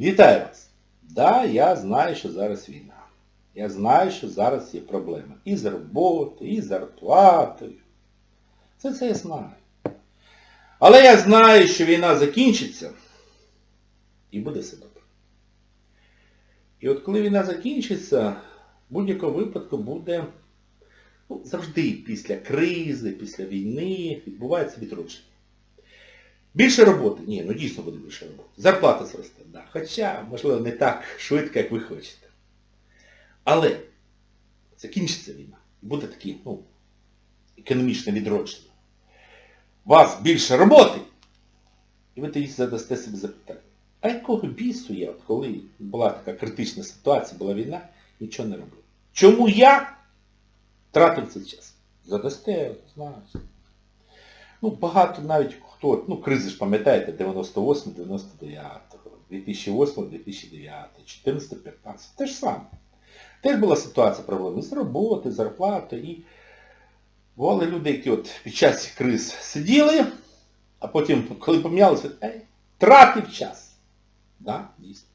Вітаю вас! Да, я знаю, що зараз війна. Я знаю, що зараз є проблеми. І з роботою, і з зарплатою. Це це я знаю. Але я знаю, що війна закінчиться і буде все добре. І от коли війна закінчиться, в будь-якому випадку буде ну, завжди після кризи, після війни відбувається відродження. Більше роботи? Ні, ну дійсно буде більше роботи. Зарплата зросте, да. Хоча, можливо, не так швидко, як ви хочете. Але закінчиться війна. Буде таке, ну, економічне відродження. У вас більше роботи. І ви тоді задасте собі запитання. А якого бісу я, от коли була така критична ситуація, була війна, нічого не робив? Чому я тратив цей час? Задасте, знаю. Ну, багато навіть хто, ну, кризи ж пам'ятаєте, 98, 99, 2008, 2009, 14, 15, те ж саме. Теж була ситуація проблеми з роботи, зарплати і бували люди, які от під час криз сиділи, а потім, коли помінялися, ей, тратив час. Да, дійсно.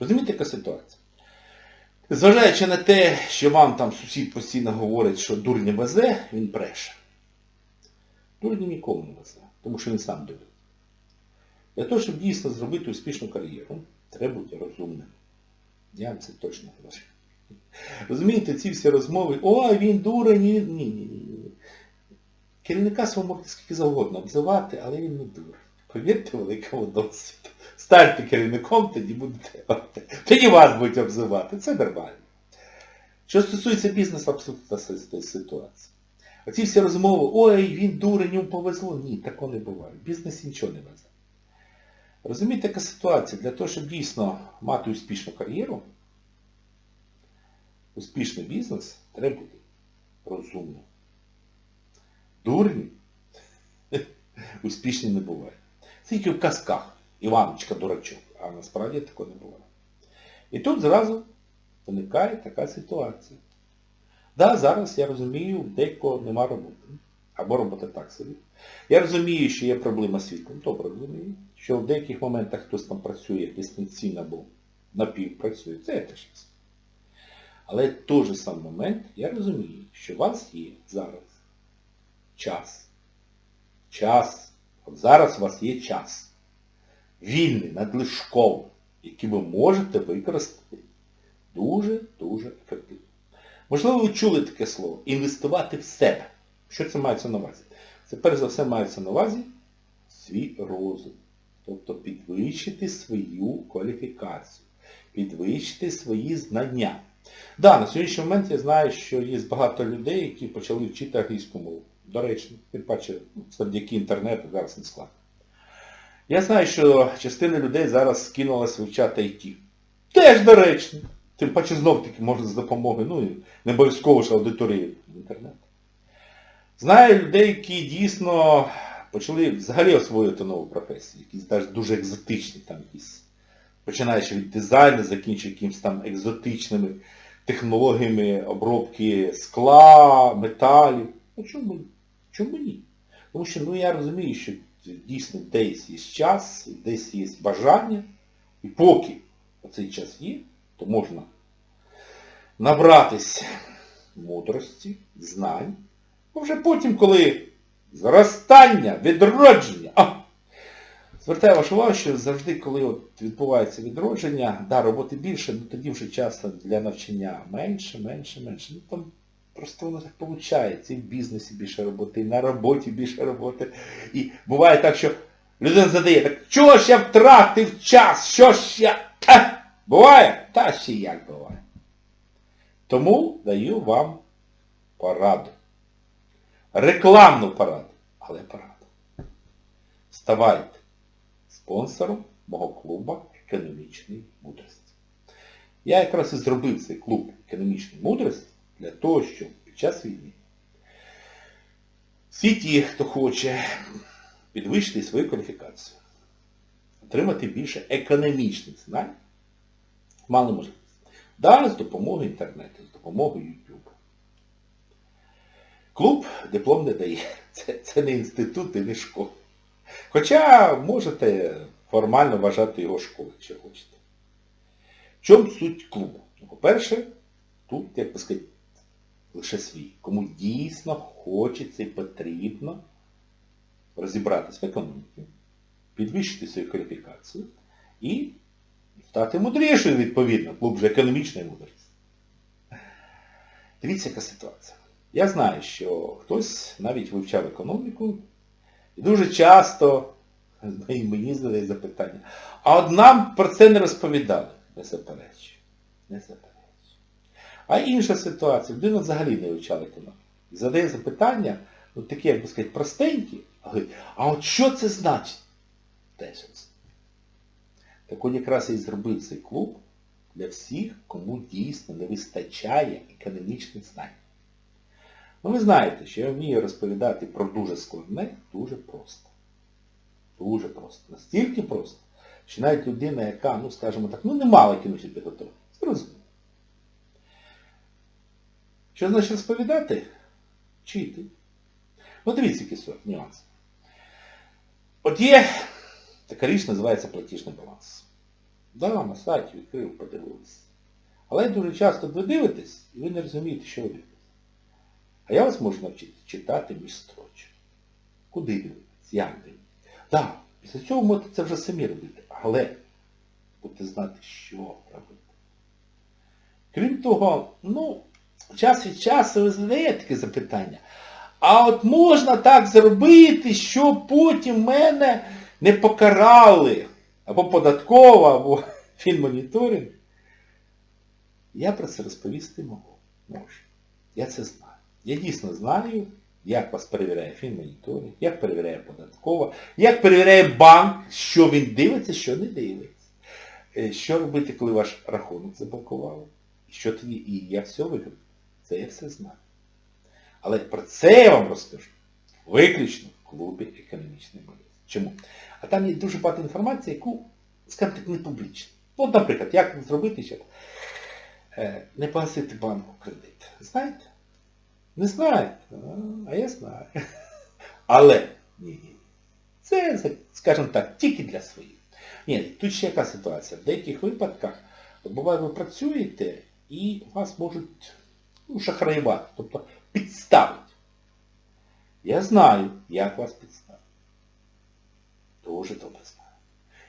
Розумієте, яка ситуація? Зважаючи на те, що вам там сусід постійно говорить, що дурня везе, він бреше. Дурня нікому не везе, тому що він сам дурень. Для того, щоб дійсно зробити успішну кар'єру, треба бути розумним. Я вам це точно кажу. Розумієте, ці всі розмови, ой, він дурень, ні, ні, ні. Керівника свого можна скільки завгодно обзивати, але він не дурень. Повірте великому досвіду. Станьте керівником, тоді будете. Тоді вас будуть обзивати. Це нормально. Що стосується бізнесу, абсолютно ситуація. Оці всі розмови, ой, він дурень, йому повезло. Ні, такого не буває. В бізнесі нічого не везе. Розумієте, яка ситуація? Для того, щоб дійсно мати успішну кар'єру, успішний бізнес, треба бути розумним. Дурні успішні не буває. Це тільки в казках. Іваночка дурачок, а насправді такого не буває. І тут зразу виникає така ситуація. Да, зараз я розумію, декого нема роботи. Або робота так собі. Я розумію, що є проблема з світлом, добре розумію, що в деяких моментах хтось там працює дистанційно або напівпрацює, це я теж. Але в той же самий момент я розумію, що у вас є зараз час. Час. От зараз у вас є час. Вільний, надлишковий, який ви можете використати дуже-дуже ефективно. Можливо, ви чули таке слово інвестувати в себе. Що це мається на увазі? Це перш за все мається на увазі свій розум. Тобто підвищити свою кваліфікацію, підвищити свої знання. Да, на сьогоднішній момент я знаю, що є багато людей, які почали вчити англійську мову. До речі, тим паче, ну, завдяки інтернету зараз не складно. Я знаю, що частина людей зараз скинулася вивчати IT. Теж доречно. Тим паче знов-таки можна з допомогою, ну не обов'язково ж аудиторії інтернету. Знаю людей, які дійсно почали взагалі освоювати нову професію, якісь навіть дуже екзотичні, там якісь, починаючи від дизайну, закінчуючи якимись там екзотичними технологіями обробки скла, металів. Ну чому, чому ні? Тому що ну, я розумію, що дійсно десь є час, десь є бажання, і поки цей час є, то можна набратись мудрості, знань, а вже потім, коли зростання, відродження. А! Звертаю вашу увагу, що завжди, коли от відбувається відродження, да, роботи більше, ну тоді вже часу для навчання менше, менше, менше. Ну там просто воно так виходить. І в бізнесі більше роботи, і на роботі більше роботи. І буває так, що людина задає, так чого ж я втратив час? Що ж я... Буває? Та ще як буває. Тому даю вам пораду. Рекламну пораду, але пораду. Ставайте спонсором мого клубу економічної мудрості. Я якраз і зробив цей клуб економічної мудрості для того, щоб під час війни всі ті, хто хоче підвищити свою кваліфікацію, отримати більше економічних знань, мали можливість. Далі з допомогою інтернету, з допомогою YouTube. Клуб диплом не дає. Це, це не інститут і не школа. Хоча можете формально вважати його школою, якщо хочете. В чому суть клубу? Ну, По-перше, тут, як би сказати, лише свій. Кому дійсно хочеться і потрібно розібратися в економіці, підвищити свою кваліфікацію і стати мудрішою, відповідно, клуб же економічної мудрості. Дивіться, яка ситуація. Я знаю, що хтось навіть вивчав економіку і дуже часто і мені задає запитання. А от нам про це не розповідали. Не заперечую. Не заперечую. А інша ситуація, людина взагалі не вивчала економіку. Задає запитання, ну такі, як би сказати, простенькі, а от що це значить? Теж. Так от якраз і зробив цей клуб для всіх, кому дійсно не вистачає економічних знань. Ну ви знаєте, що я вмію розповідати про дуже складне дуже просто. Дуже просто. Настільки просто, що навіть людина, яка, ну скажімо так, ну не мала економічної підготовки, зрозуміє. Що значить розповідати? Вчити. Ну дивіться, які суть, нюанси. От є така річ, називається платіжний баланс. Да, на сайті відкрив, подивився. Але дуже часто ви дивитесь, і ви не розумієте, що ви дивитесь. А я вас можу навчити читати між строчок. Куди дивитись? Як дивитись? Так, після цього можете це вже самі робити. Але будете знати, що робити. Крім того, ну, час від часу ви задаєте таке запитання. А от можна так зробити, щоб потім мене не покарали. Або податково, або фінмоніторинг. Я про це розповісти можу. Я це знаю. Я дійсно знаю, як вас перевіряє фінмоніторинг, як перевіряє податкова, як перевіряє банк, що він дивиться, що не дивиться. Е, Що робити, коли ваш рахунок заблокували. Що тоді, і як все виграти. Це я все знаю. Але про це я вам розкажу виключно в клубі економічної болезні. Чому? А там є дуже багато інформації, яку, скажімо так, не публічно. От, наприклад, як зробити, щоб е, не погасити банку кредит. Знаєте? Не знаєте? А я знаю. Але ні. Це, скажімо так, тільки для своїх. Ні, тут ще яка ситуація. В деяких випадках, буває, ви працюєте і вас можуть ну, шахраювати, тобто підставити. Я знаю, як вас підставити. Дуже добре знаю.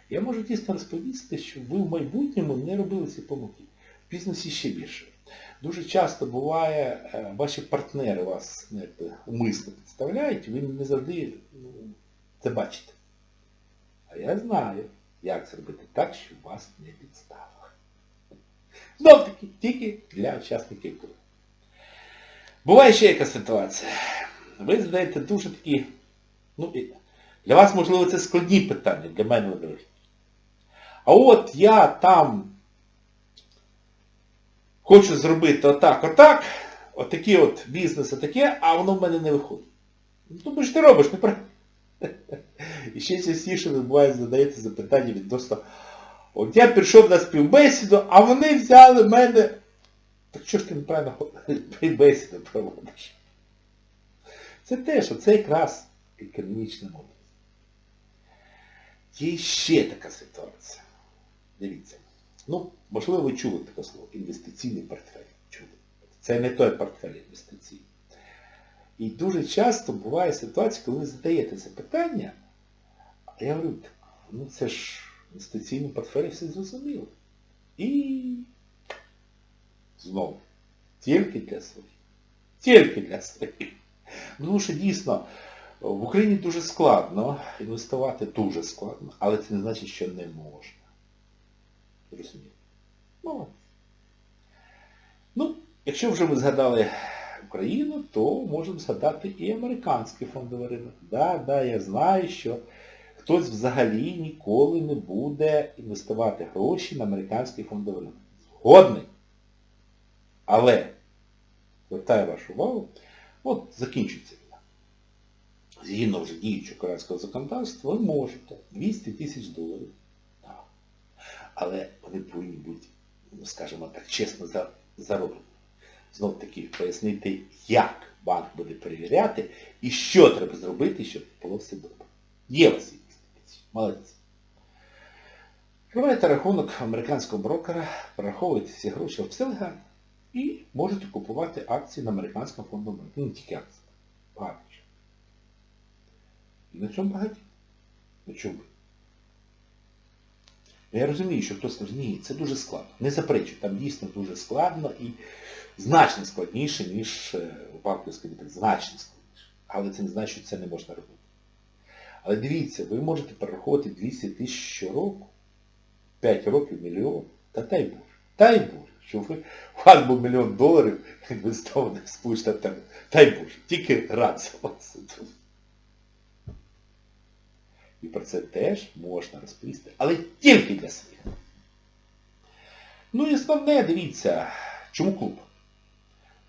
Я можу дійсно розповісти, що ви в майбутньому не робили ці помилки. В бізнесі ще більше. Дуже часто буває, е, ваші партнери вас ну, якби, умисно підставляють, ви не завжди ну, це бачите. А я знаю, як зробити так, щоб вас не підставили. Знов таки, тільки для учасників клубу. Буває ще яка ситуація. Ви задаєте дуже такі, ну, для вас, можливо, це складні питання, для мене вони. А от я там хочу зробити отак, отак, отакий от бізнес, отаке, а воно в мене не виходить. Ну, тому що ти робиш, не правильно. І ще частіше буває задається запитання відносно, от я пішов на співбесіду, а вони взяли мене. Так що ж ти неправильно співбесіду проводиш? Це те, що це якраз економічна мова. Є ще така ситуація. Дивіться. Ну, можливо, ви чули таке слово. Інвестиційний портфель. Чули. Це не той портфель інвестиційний. І дуже часто буває ситуація, коли ви задаєте це питання, а я говорю, ну це ж інвестиційний портфель все зрозуміло. І знову, тільки для своїх. Тільки для своїх. Ну, що дійсно в Україні дуже складно, інвестувати дуже складно, але це не значить, що не можна. Розумієте? Молодець. Ну, якщо вже ми згадали Україну, то можемо згадати і американський фондовий ринок. Да, да, я знаю, що хтось взагалі ніколи не буде інвестувати гроші на американський фондовий ринок. Згодний. Але, звертаю вашу увагу, от закінчується війна. Згідно вже діючого корейського законодавства, ви можете 200 тисяч доларів. Так. Але вони повинні бути, ну, скажімо так, чесно зароблені. Знов таки пояснити, як банк буде перевіряти і що треба зробити, щоб було все добре. Є вас інвестиції. Молодці. Відкриваєте рахунок американського брокера, перераховуєте всі гроші, все легально. І можете купувати акції на американському фондовому ринку. Ну, не тільки акції. Багато на цьому багаті. На чому? Я розумію, що хтось скаже, ні, це дуже складно. Не заперечую, там дійсно дуже складно і значно складніше, ніж е, у банківській депозиції. Значно складніше. Але це не значить, що це не можна робити. Але дивіться, ви можете перераховувати 200 тисяч щороку, 5 років мільйон. Та дай Боже, дай Боже, щоб ви, у вас був мільйон доларів інвестованих в Сполучені Штати. Дай Боже, тільки рад за вас. І про це теж можна розповісти, але тільки для своїх. Ну і основне, дивіться, чому клуб?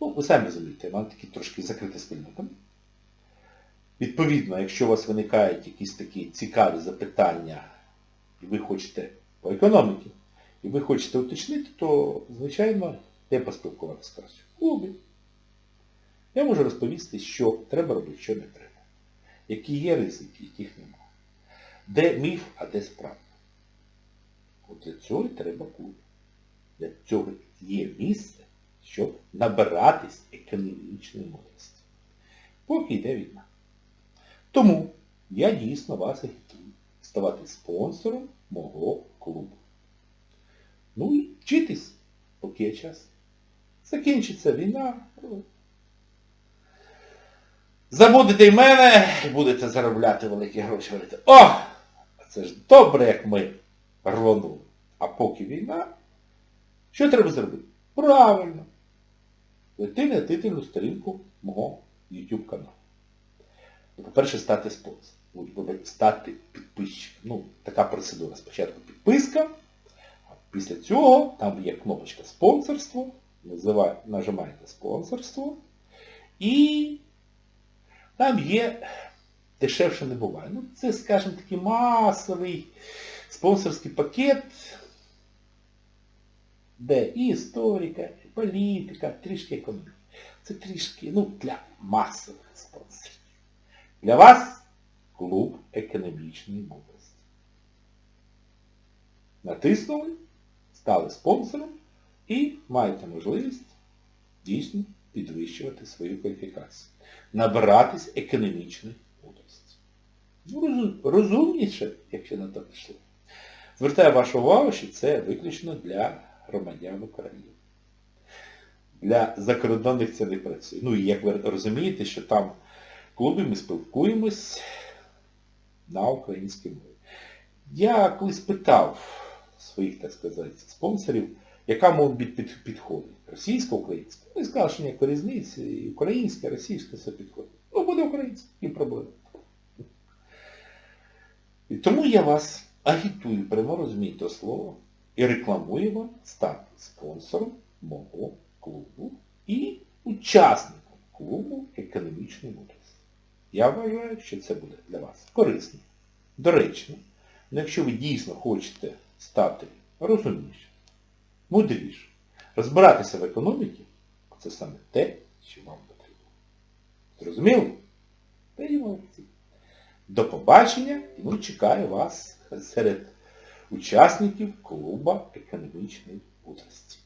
Ну, ви самі розумієте, вам такі трошки закрита спільнота. Відповідно, якщо у вас виникають якісь такі цікаві запитання, і ви хочете по економіці, і ви хочете уточнити, то, звичайно, де поспілкуватися краще? В клубі. Я можу розповісти, що треба робити, що не треба. Які є ризики, яких немає. Де міф, а де справа. От для цього і треба клуб. Для цього є місце, щоб набиратись економічної мудрості. Поки йде війна. Тому я дійсно вас агітую ставати спонсором мого клубу. Ну і вчитись, поки є час. Закінчиться війна. Забудете й мене будете заробляти великі гроші. О! Це ж добре, як ми рвонули. А поки війна, що треба зробити? Правильно. Зайти на титульну сторінку мого YouTube каналу. Ну, По-перше, стати спонсором. Стати підписчиком. Ну, така процедура. Спочатку підписка, а після цього там є кнопочка спонсорство. Нажимаєте спонсорство. І там є дешевше не буває. Ну, це, скажімо, такий масовий спонсорський пакет, де і історика, і політика, трішки економіки. Це трішки, ну, для масових спонсорів. Для вас клуб економічної мудрості. Натиснули, стали спонсором і маєте можливість дійсно підвищувати свою кваліфікацію. Набиратись економічної. Розумніше, якщо на то пішло. Звертаю вашу увагу, що це виключно для громадян України. Для закордонних це не працює. Ну і як ви розумієте, що там в клубі ми спілкуємось на українській мові. Я колись питав своїх, так сказати, спонсорів, яка мова під, під, підходить? Російська, українська? Вони сказали, що ніякої різниці, і українська, російська все підходить. Ну, буде українська, і проблема. І тому я вас агітую, прямо розумієте слово, і рекламую вам стати спонсором мого клубу і учасником клубу економічної мудрості. Я вважаю, що це буде для вас корисно, доречно. Ну, якщо ви дійсно хочете стати розумнішим, мудрішим, розбиратися в економіці, це саме те, що вам потрібно. Зрозуміло? Й молодці. До побачення і ну, чекаю вас серед учасників клуба економічної мудрості.